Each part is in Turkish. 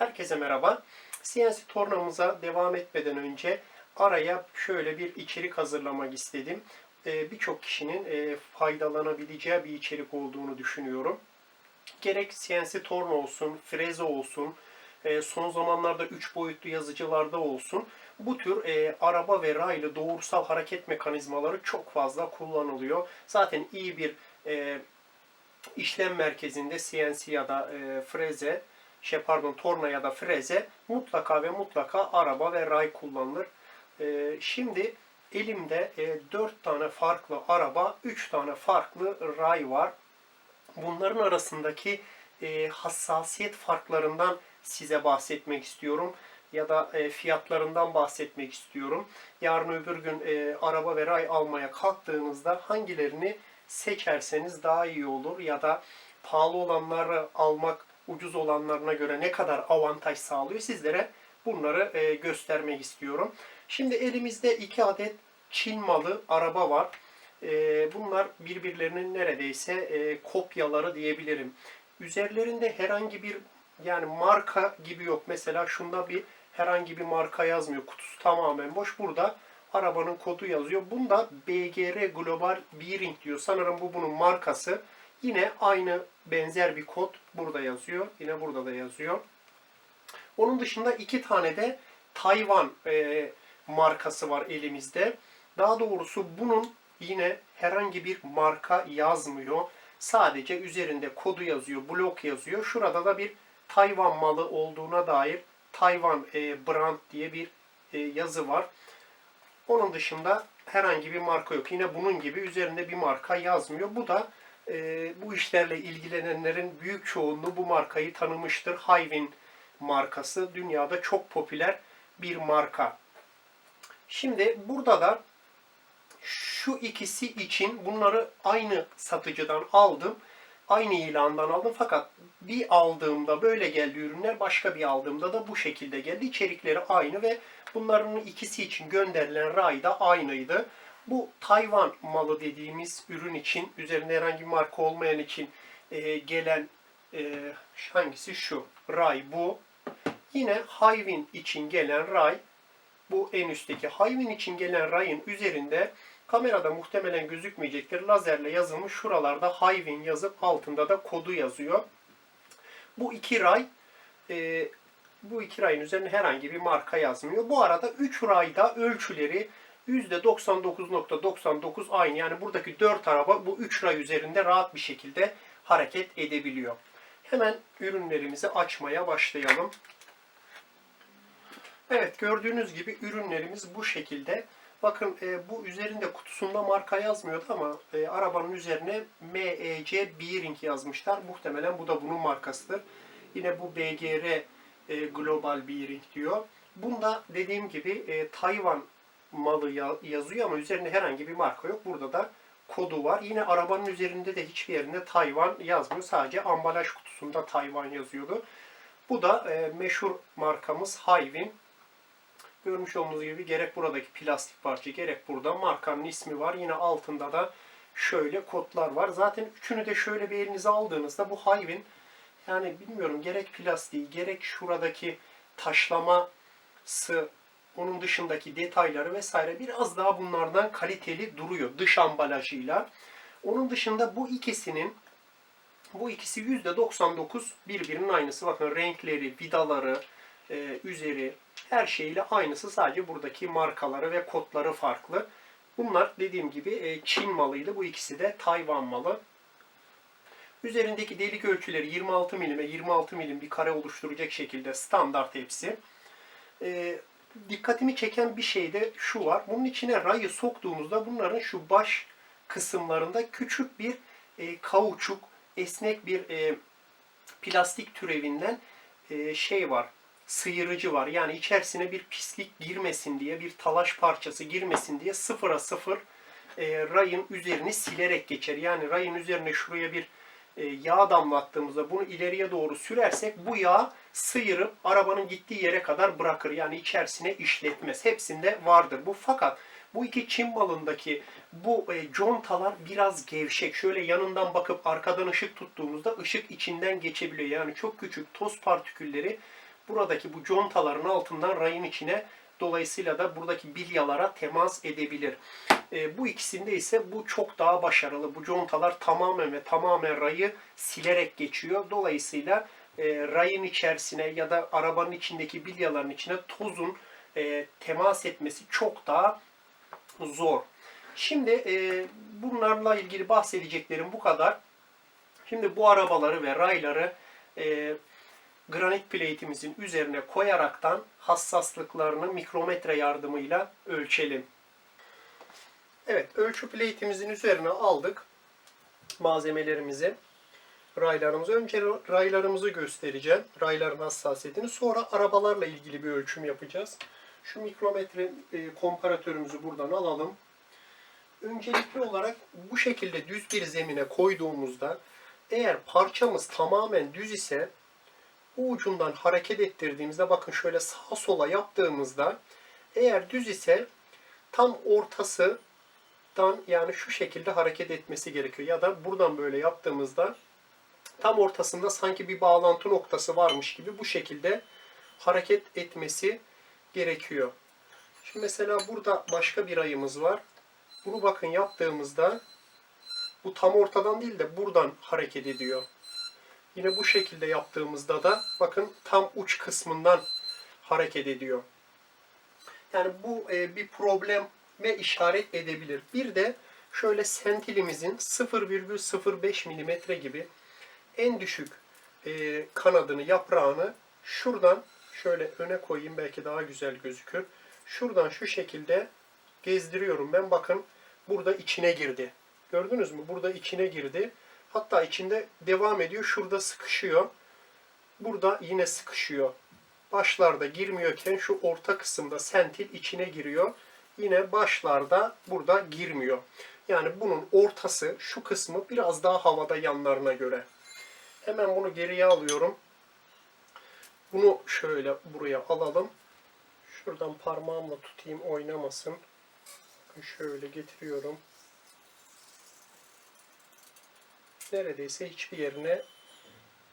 Herkese merhaba. CNC tornamıza devam etmeden önce araya şöyle bir içerik hazırlamak istedim. Ee, Birçok kişinin e, faydalanabileceği bir içerik olduğunu düşünüyorum. Gerek CNC torna olsun, freze olsun, e, son zamanlarda 3 boyutlu yazıcılarda olsun bu tür e, araba ve raylı doğrusal hareket mekanizmaları çok fazla kullanılıyor. Zaten iyi bir e, işlem merkezinde CNC ya da e, freze, şey pardon torna ya da freze mutlaka ve mutlaka araba ve ray kullanılır. E, şimdi elimde e, 4 tane farklı araba, 3 tane farklı ray var. Bunların arasındaki e, hassasiyet farklarından size bahsetmek istiyorum ya da e, fiyatlarından bahsetmek istiyorum. Yarın öbür gün e, araba ve ray almaya kalktığınızda hangilerini seçerseniz daha iyi olur ya da pahalı olanları almak ucuz olanlarına göre ne kadar avantaj sağlıyor sizlere bunları e, göstermek istiyorum. Şimdi elimizde iki adet Çin malı araba var. E, bunlar birbirlerinin neredeyse e, kopyaları diyebilirim. Üzerlerinde herhangi bir yani marka gibi yok. Mesela şunda bir herhangi bir marka yazmıyor. Kutusu tamamen boş. Burada arabanın kodu yazıyor. Bunda BGR Global Bearing diyor. Sanırım bu bunun markası. Yine aynı benzer bir kod burada yazıyor. Yine burada da yazıyor. Onun dışında iki tane de Tayvan e, markası var elimizde. Daha doğrusu bunun yine herhangi bir marka yazmıyor. Sadece üzerinde kodu yazıyor, blok yazıyor. Şurada da bir Tayvan malı olduğuna dair Tayvan e, brand diye bir e, yazı var. Onun dışında herhangi bir marka yok. Yine bunun gibi üzerinde bir marka yazmıyor. Bu da e, bu işlerle ilgilenenlerin büyük çoğunluğu bu markayı tanımıştır. Hayvin markası dünyada çok popüler bir marka. Şimdi burada da şu ikisi için bunları aynı satıcıdan aldım. Aynı ilandan aldım fakat bir aldığımda böyle geldi ürünler başka bir aldığımda da bu şekilde geldi. İçerikleri aynı ve bunların ikisi için gönderilen ray da aynıydı. Bu Tayvan malı dediğimiz ürün için üzerinde herhangi bir marka olmayan için e, gelen e, hangisi şu? Ray bu. Yine Hayvin için gelen ray bu en üstteki Hayvin için gelen rayın üzerinde kamerada muhtemelen gözükmeyecektir. Lazerle yazılmış şuralarda Hayvin yazıp altında da kodu yazıyor. Bu iki ray e, bu iki rayın üzerine herhangi bir marka yazmıyor. Bu arada 3 rayda ölçüleri %99.99 aynı. Yani buradaki 4 araba bu 3 ray üzerinde rahat bir şekilde hareket edebiliyor. Hemen ürünlerimizi açmaya başlayalım. Evet gördüğünüz gibi ürünlerimiz bu şekilde. Bakın e, bu üzerinde kutusunda marka yazmıyordu ama e, arabanın üzerine MEC Bearing yazmışlar. Muhtemelen bu da bunun markasıdır. Yine bu BGR e, Global Bearing diyor. Bunda dediğim gibi e, Tayvan malı ya- yazıyor ama üzerinde herhangi bir marka yok. Burada da kodu var. Yine arabanın üzerinde de hiçbir yerinde Tayvan yazmıyor. Sadece ambalaj kutusunda Tayvan yazıyordu. Bu da e, meşhur markamız Hayvin. Görmüş olduğunuz gibi gerek buradaki plastik parça gerek burada markanın ismi var. Yine altında da şöyle kodlar var. Zaten üçünü de şöyle bir elinize aldığınızda bu Hayvin yani bilmiyorum gerek plastiği gerek şuradaki taşlaması onun dışındaki detayları vesaire biraz daha bunlardan kaliteli duruyor dış ambalajıyla. Onun dışında bu ikisinin bu ikisi %99 birbirinin aynısı. Bakın renkleri, vidaları, e, üzeri her şeyle aynısı. Sadece buradaki markaları ve kodları farklı. Bunlar dediğim gibi e, Çin malıydı. Bu ikisi de Tayvan malı. Üzerindeki delik ölçüleri 26 milime 26 milim bir kare oluşturacak şekilde standart hepsi. E, dikkatimi çeken bir şey de şu var. Bunun içine rayı soktuğumuzda bunların şu baş kısımlarında küçük bir e, kauçuk, esnek bir e, plastik türevinden e, şey var. Sıyırıcı var. Yani içerisine bir pislik girmesin diye, bir talaş parçası girmesin diye sıfıra sıfır e, rayın üzerini silerek geçer. Yani rayın üzerine şuraya bir yağ damlattığımızda bunu ileriye doğru sürersek bu yağ sıyırıp arabanın gittiği yere kadar bırakır. Yani içerisine işletmez. Hepsinde vardır bu. Fakat bu iki Çin malındaki bu e, contalar biraz gevşek. Şöyle yanından bakıp arkadan ışık tuttuğumuzda ışık içinden geçebiliyor. Yani çok küçük toz partikülleri buradaki bu contaların altından rayın içine dolayısıyla da buradaki bilyalara temas edebilir. E, bu ikisinde ise bu çok daha başarılı. Bu contalar tamamen ve tamamen rayı silerek geçiyor. Dolayısıyla e, rayın içerisine ya da arabanın içindeki bilyaların içine tozun e, temas etmesi çok daha zor. Şimdi e, bunlarla ilgili bahsedeceklerim bu kadar. Şimdi bu arabaları ve rayları e, granit plate'imizin üzerine koyaraktan hassaslıklarını mikrometre yardımıyla ölçelim. Evet, ölçü plate'imizin üzerine aldık malzemelerimizi. Raylarımızı. Önce raylarımızı göstereceğim. Rayların hassasiyetini. Sonra arabalarla ilgili bir ölçüm yapacağız. Şu mikrometre e, komparatörümüzü buradan alalım. Öncelikli olarak bu şekilde düz bir zemine koyduğumuzda eğer parçamız tamamen düz ise bu ucundan hareket ettirdiğimizde bakın şöyle sağa sola yaptığımızda eğer düz ise tam ortasından yani şu şekilde hareket etmesi gerekiyor. Ya da buradan böyle yaptığımızda tam ortasında sanki bir bağlantı noktası varmış gibi bu şekilde hareket etmesi gerekiyor. Şimdi mesela burada başka bir ayımız var. Bunu bakın yaptığımızda bu tam ortadan değil de buradan hareket ediyor. Yine bu şekilde yaptığımızda da bakın tam uç kısmından hareket ediyor. Yani bu e, bir probleme işaret edebilir. Bir de şöyle sentilimizin 0,05 milimetre gibi en düşük e, kanadını, yaprağını şuradan şöyle öne koyayım belki daha güzel gözükür. Şuradan şu şekilde gezdiriyorum ben. Bakın burada içine girdi. Gördünüz mü? Burada içine girdi. Hatta içinde devam ediyor. Şurada sıkışıyor. Burada yine sıkışıyor. Başlarda girmiyorken şu orta kısımda sentil içine giriyor. Yine başlarda burada girmiyor. Yani bunun ortası şu kısmı biraz daha havada yanlarına göre. Hemen bunu geriye alıyorum. Bunu şöyle buraya alalım. Şuradan parmağımla tutayım oynamasın. Şöyle getiriyorum. Neredeyse hiçbir yerine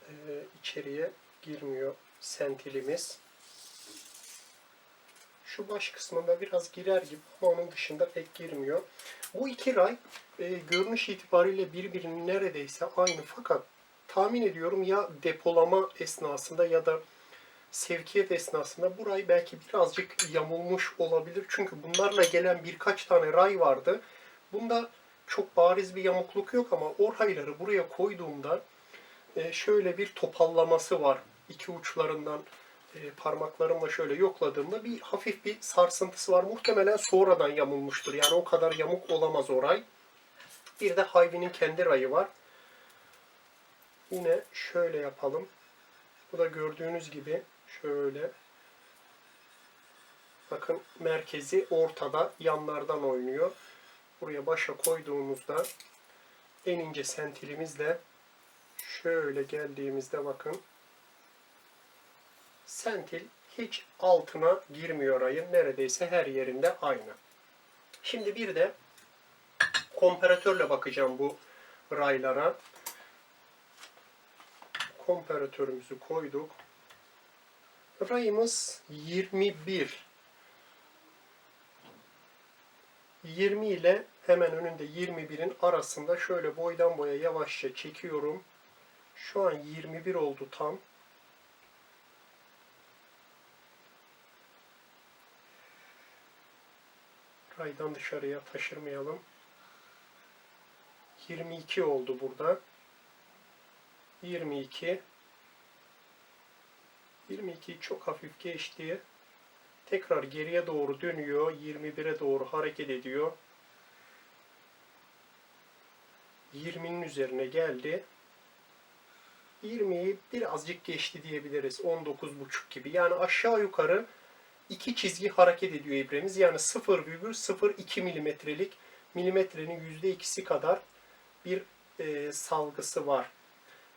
e, içeriye girmiyor sentilimiz. Şu baş kısmında biraz girer gibi ama onun dışında pek girmiyor. Bu iki ray e, görünüş itibariyle birbirinin neredeyse aynı fakat tahmin ediyorum ya depolama esnasında ya da sevkiyat esnasında bu ray belki birazcık yamulmuş olabilir. Çünkü bunlarla gelen birkaç tane ray vardı. Bunda çok bariz bir yamukluk yok ama o rayları buraya koyduğumda e, şöyle bir topallaması var. İki uçlarından e, parmaklarımla şöyle yokladığımda bir hafif bir sarsıntısı var. Muhtemelen sonradan yamulmuştur. Yani o kadar yamuk olamaz o ray. Bir de Hayvi'nin kendi rayı var. Yine şöyle yapalım. Bu da gördüğünüz gibi şöyle bakın merkezi ortada yanlardan oynuyor. Buraya başa koyduğumuzda en ince sentilimizle şöyle geldiğimizde bakın sentil hiç altına girmiyor ayın. Neredeyse her yerinde aynı. Şimdi bir de komparatörle bakacağım bu raylara. Komparatörümüzü koyduk. Rayımız 21. 20 ile hemen önünde 21'in arasında şöyle boydan boya yavaşça çekiyorum. Şu an 21 oldu tam. Raydan dışarıya taşırmayalım. 22 oldu burada. 22 22 çok hafif geçti. Tekrar geriye doğru dönüyor. 21'e doğru hareket ediyor. 20'nin üzerine geldi. 20'yi birazcık geçti diyebiliriz. 19,5 gibi. Yani aşağı yukarı iki çizgi hareket ediyor ibremiz. Yani 0,02 milimetrelik milimetrenin %2'si kadar bir e, salgısı var.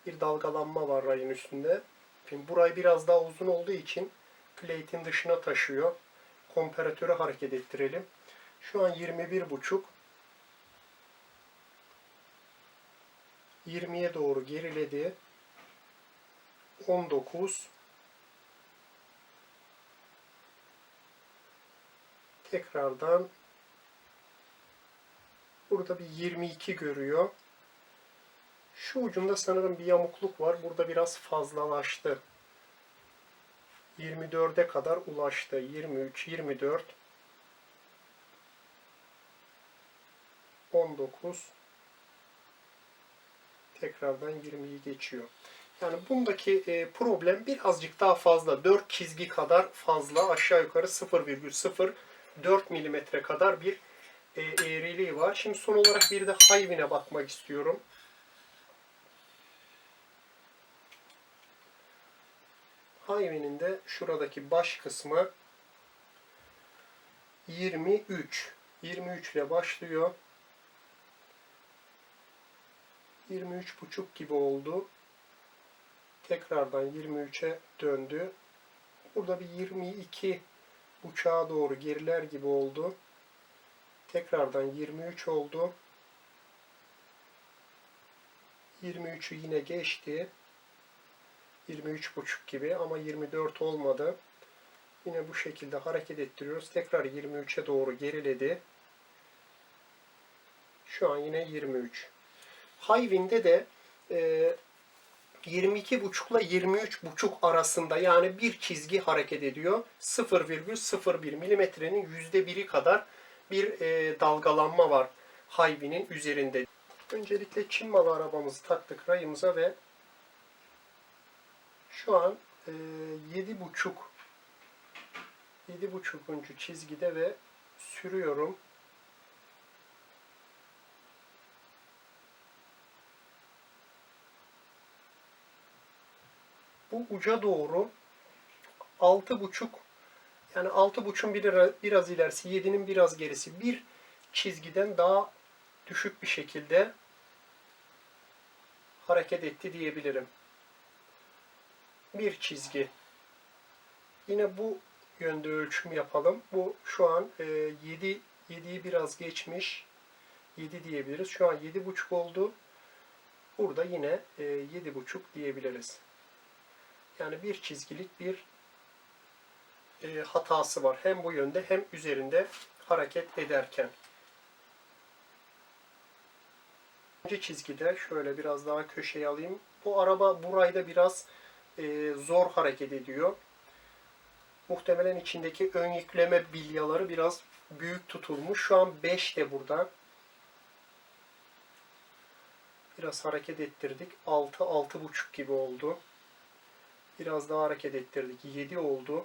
Bir dalgalanma var rayın üstünde. Şimdi burayı biraz daha uzun olduğu için plate'in dışına taşıyor. Komparatörü hareket ettirelim. Şu an 21.5 20'ye doğru geriledi. 19 tekrardan burada bir 22 görüyor. Şu ucunda sanırım bir yamukluk var. Burada biraz fazlalaştı. 24'e kadar ulaştı. 23, 24, 19, tekrardan 20'yi geçiyor. Yani bundaki e, problem birazcık daha fazla. 4 çizgi kadar fazla. Aşağı yukarı 0,04 milimetre kadar bir e, eğriliği var. Şimdi son olarak bir de hayvine bakmak istiyorum. Hayvinin de şuradaki baş kısmı 23. 23 ile başlıyor. 23,5 gibi oldu. Tekrardan 23'e döndü. Burada bir 22 buçuğa doğru geriler gibi oldu. Tekrardan 23 oldu. 23'ü yine geçti. 23,5 gibi ama 24 olmadı. Yine bu şekilde hareket ettiriyoruz. Tekrar 23'e doğru geriledi. Şu an yine 23. Hayvin'de de e, 22,5 ile 23,5 arasında yani bir çizgi hareket ediyor. 0,01 milimetrenin %1'i kadar bir e, dalgalanma var Hayvin'in üzerinde. Öncelikle Çin malı arabamızı taktık rayımıza ve şu an e, 7,5 7,5. çizgide ve sürüyorum. Bu uca doğru 6,5 yani 6,5'un bir, biraz ilerisi, 7'nin biraz gerisi bir çizgiden daha düşük bir şekilde hareket etti diyebilirim. Bir çizgi. Yine bu yönde ölçüm yapalım. Bu şu an e, 7 7'yi biraz geçmiş. 7 diyebiliriz. Şu an 7,5 oldu. Burada yine e, 7,5 diyebiliriz. Yani bir çizgilik bir e, hatası var. Hem bu yönde hem üzerinde hareket ederken. İkinci çizgide şöyle biraz daha köşeye alayım. Bu araba burayda biraz e, zor hareket ediyor. Muhtemelen içindeki ön yükleme bilyaları biraz büyük tutulmuş. Şu an 5 de burada. Biraz hareket ettirdik. 6, 6,5 gibi oldu. Biraz daha hareket ettirdik. 7 oldu.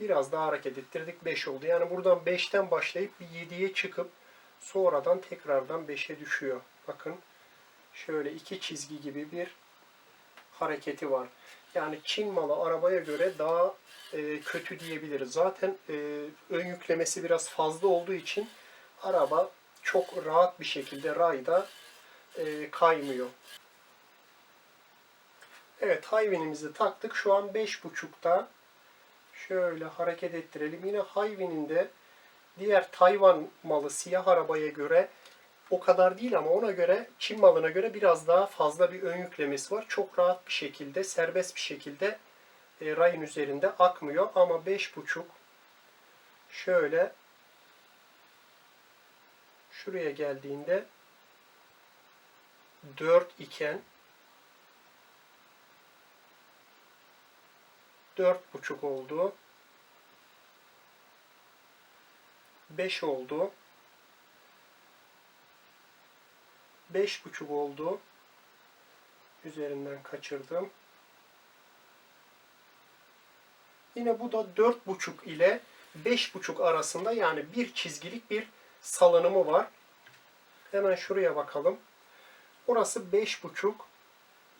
Biraz daha hareket ettirdik. 5 oldu. Yani buradan 5'ten başlayıp bir 7'ye çıkıp sonradan tekrardan 5'e düşüyor. Bakın şöyle iki çizgi gibi bir hareketi var. Yani Çin malı arabaya göre daha e, kötü diyebiliriz. Zaten e, ön yüklemesi biraz fazla olduğu için araba çok rahat bir şekilde rayda e, kaymıyor. Evet hayvinimizi taktık. Şu an 5.5'ta. Şöyle hareket ettirelim. Yine hayvinin de diğer Tayvan malı siyah arabaya göre o kadar değil ama ona göre Çin malına göre biraz daha fazla bir ön yüklemesi var. Çok rahat bir şekilde, serbest bir şekilde e, rayın üzerinde akmıyor. Ama 5.5 şöyle şuraya geldiğinde 4 iken 4.5 oldu. 5 oldu. 5.5 oldu. Üzerinden kaçırdım. Yine bu da 4.5 ile 5.5 arasında yani bir çizgilik bir salınımı var. Hemen şuraya bakalım. Orası 5.5.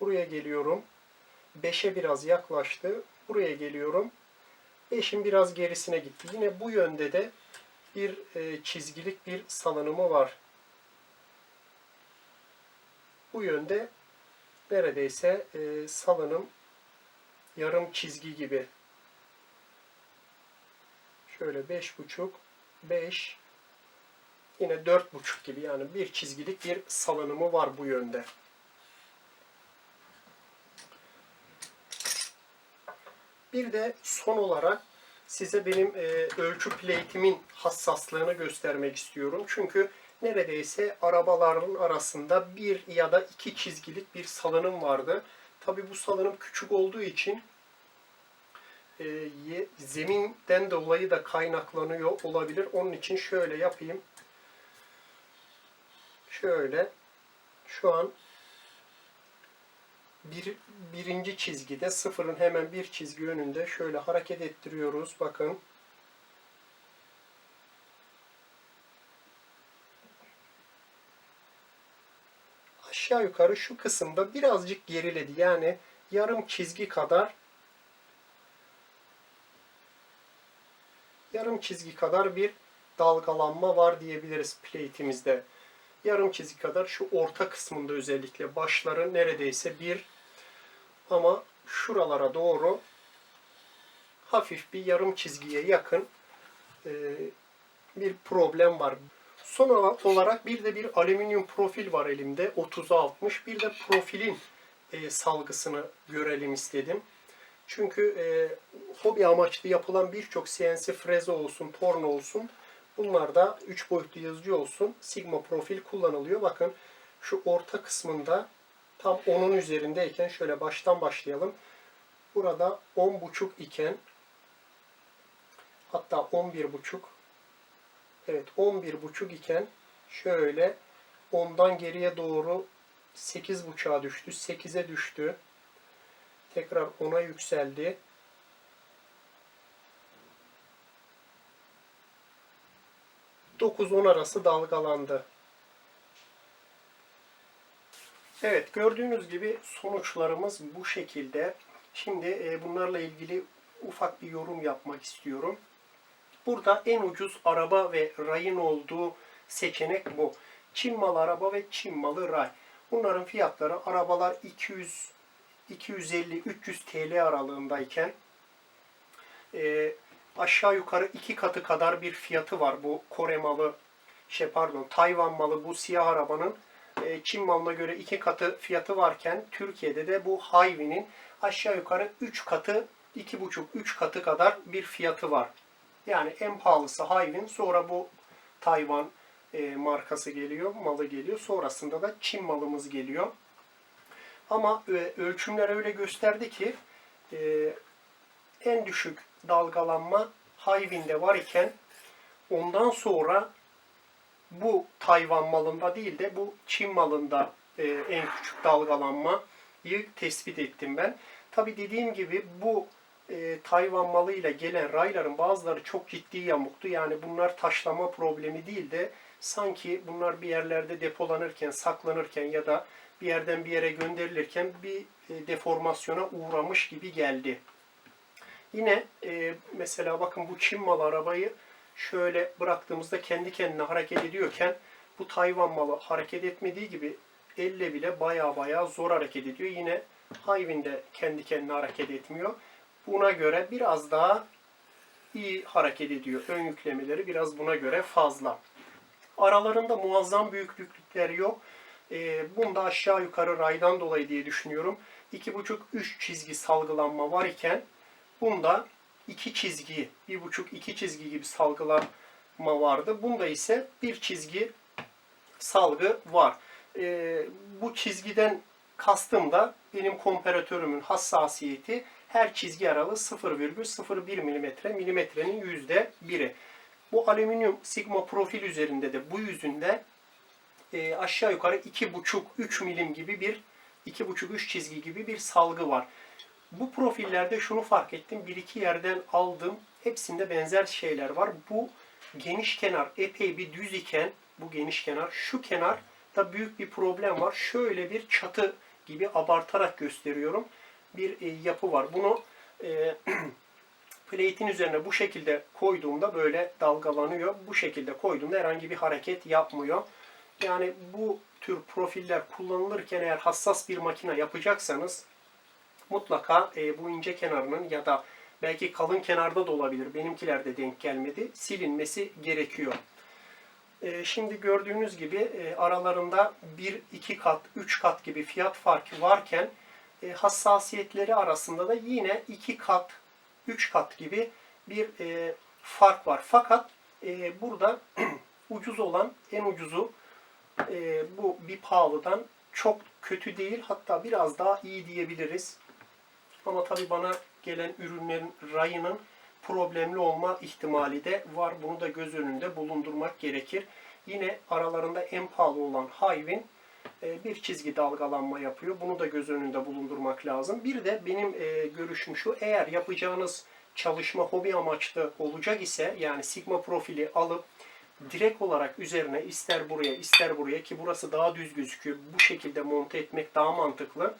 Buraya geliyorum. 5'e biraz yaklaştı. Buraya geliyorum. 5'in biraz gerisine gitti. Yine bu yönde de bir e, çizgilik bir salınımı var. Bu yönde neredeyse e, salınım yarım çizgi gibi. Şöyle 5.5 5 yine 4.5 gibi yani bir çizgilik bir salınımı var bu yönde. Bir de son olarak size benim e, ölçü plate'imin hassaslığını göstermek istiyorum. Çünkü neredeyse arabaların arasında bir ya da iki çizgilik bir salınım vardı. Tabi bu salınım küçük olduğu için e, zeminden dolayı da kaynaklanıyor olabilir. Onun için şöyle yapayım. Şöyle şu an bir, birinci çizgide sıfırın hemen bir çizgi önünde şöyle hareket ettiriyoruz. Bakın. Aşağı yukarı şu kısımda birazcık geriledi. Yani yarım çizgi kadar yarım çizgi kadar bir dalgalanma var diyebiliriz plate'imizde. Yarım çizgi kadar şu orta kısmında özellikle başları neredeyse bir ama şuralara doğru hafif bir yarım çizgiye yakın e, bir problem var. Son olarak bir de bir alüminyum profil var elimde 30'a 60. Bir de profilin e, salgısını görelim istedim. Çünkü e, hobi amaçlı yapılan birçok CNC freze olsun, torna olsun bunlarda 3 boyutlu yazıcı olsun Sigma profil kullanılıyor. Bakın şu orta kısmında tam onun üzerindeyken şöyle baştan başlayalım. Burada 10.5 iken hatta 11.5 evet 11.5 iken şöyle ondan geriye doğru 8.5'a düştü. 8'e düştü. Tekrar 10'a yükseldi. Dokuz on arası dalgalandı. Evet gördüğünüz gibi sonuçlarımız bu şekilde. Şimdi e, bunlarla ilgili ufak bir yorum yapmak istiyorum. Burada en ucuz araba ve rayın olduğu seçenek bu. Çin malı araba ve Çin malı ray. Bunların fiyatları arabalar 200 250-300 TL aralığındayken e, aşağı yukarı iki katı kadar bir fiyatı var bu Kore malı şey pardon Tayvan malı bu siyah arabanın e, Çin malına göre iki katı fiyatı varken Türkiye'de de bu Hayvi'nin aşağı yukarı 3 katı 2,5-3 katı kadar bir fiyatı var. Yani en pahalısı Hayvin sonra bu Tayvan e, markası geliyor, malı geliyor. Sonrasında da Çin malımız geliyor. Ama e, ölçümler öyle gösterdi ki e, en düşük dalgalanma Hayvin'de var iken ondan sonra bu Tayvan malında değil de bu Çin malında e, en küçük dalgalanmayı tespit ettim ben. Tabi dediğim gibi bu e, Tayvan malıyla gelen rayların bazıları çok ciddi yamuktu. Yani bunlar taşlama problemi değil de sanki bunlar bir yerlerde depolanırken, saklanırken ya da bir yerden bir yere gönderilirken bir e, deformasyona uğramış gibi geldi. Yine e, mesela bakın bu Çin malı arabayı şöyle bıraktığımızda kendi kendine hareket ediyorken bu Tayvan malı hareket etmediği gibi elle bile baya baya zor hareket ediyor. Yine Hayvin de kendi kendine hareket etmiyor. Buna göre biraz daha iyi hareket ediyor. Ön yüklemeleri biraz buna göre fazla. Aralarında muazzam büyüklükler yok. E, bunda aşağı yukarı raydan dolayı diye düşünüyorum. 2,5-3 çizgi salgılanma var iken bunda 2 çizgi, 1,5-2 çizgi gibi salgılanma vardı. Bunda ise bir çizgi salgı var. E, bu çizgiden kastım da benim komparatörümün hassasiyeti her çizgi aralığı 0,01 mm, milimetrenin yüzde biri. Bu alüminyum sigma profil üzerinde de bu yüzünde e, aşağı yukarı 2,5-3 milim gibi bir 2,5-3 çizgi gibi bir salgı var. Bu profillerde şunu fark ettim. Bir iki yerden aldım. Hepsinde benzer şeyler var. Bu geniş kenar epey bir düz iken bu geniş kenar şu kenar da büyük bir problem var. Şöyle bir çatı gibi abartarak gösteriyorum. Bir e, yapı var. Bunu e, plate'in üzerine bu şekilde koyduğumda böyle dalgalanıyor. Bu şekilde koyduğumda herhangi bir hareket yapmıyor. Yani bu tür profiller kullanılırken eğer hassas bir makine yapacaksanız mutlaka e, bu ince kenarının ya da belki kalın kenarda da olabilir. Benimkilerde denk gelmedi. Silinmesi gerekiyor. E, şimdi gördüğünüz gibi e, aralarında 1, 2 kat, 3 kat gibi fiyat farkı varken e, hassasiyetleri arasında da yine 2 kat, 3 kat gibi bir e, fark var. Fakat e, burada ucuz olan en ucuzu bu bir pahalıdan çok kötü değil hatta biraz daha iyi diyebiliriz. Ama tabii bana gelen ürünlerin rayının problemli olma ihtimali de var. Bunu da göz önünde bulundurmak gerekir. Yine aralarında en pahalı olan Hayvin bir çizgi dalgalanma yapıyor. Bunu da göz önünde bulundurmak lazım. Bir de benim e, görüşüm şu. Eğer yapacağınız çalışma hobi amaçlı olacak ise yani sigma profili alıp direkt olarak üzerine ister buraya ister buraya ki burası daha düz gözüküyor. Bu şekilde monte etmek daha mantıklı.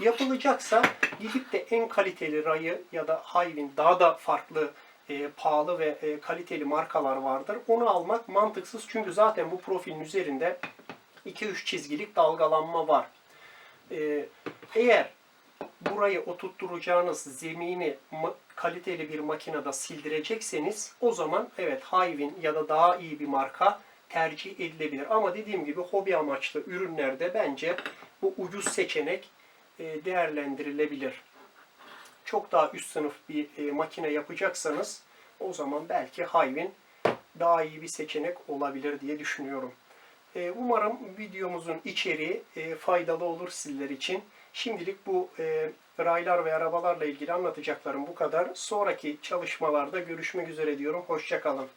Yapılacaksa gidip de en kaliteli rayı ya da Hayvin daha da farklı e, pahalı ve e, kaliteli markalar vardır. Onu almak mantıksız çünkü zaten bu profilin üzerinde 2-3 çizgilik dalgalanma var. E, eğer burayı oturtturacağınız zemini kaliteli bir makinede sildirecekseniz o zaman evet Hayvin ya da daha iyi bir marka tercih edilebilir. Ama dediğim gibi hobi amaçlı ürünlerde bence bu ucuz seçenek e, değerlendirilebilir. Çok daha üst sınıf bir e, makine yapacaksanız o zaman belki Hayvin daha iyi bir seçenek olabilir diye düşünüyorum. E, Umarım videomuzun içeriği e, faydalı olur sizler için. Şimdilik bu e, raylar ve arabalarla ilgili anlatacaklarım bu kadar. Sonraki çalışmalarda görüşmek üzere diyorum. Hoşçakalın.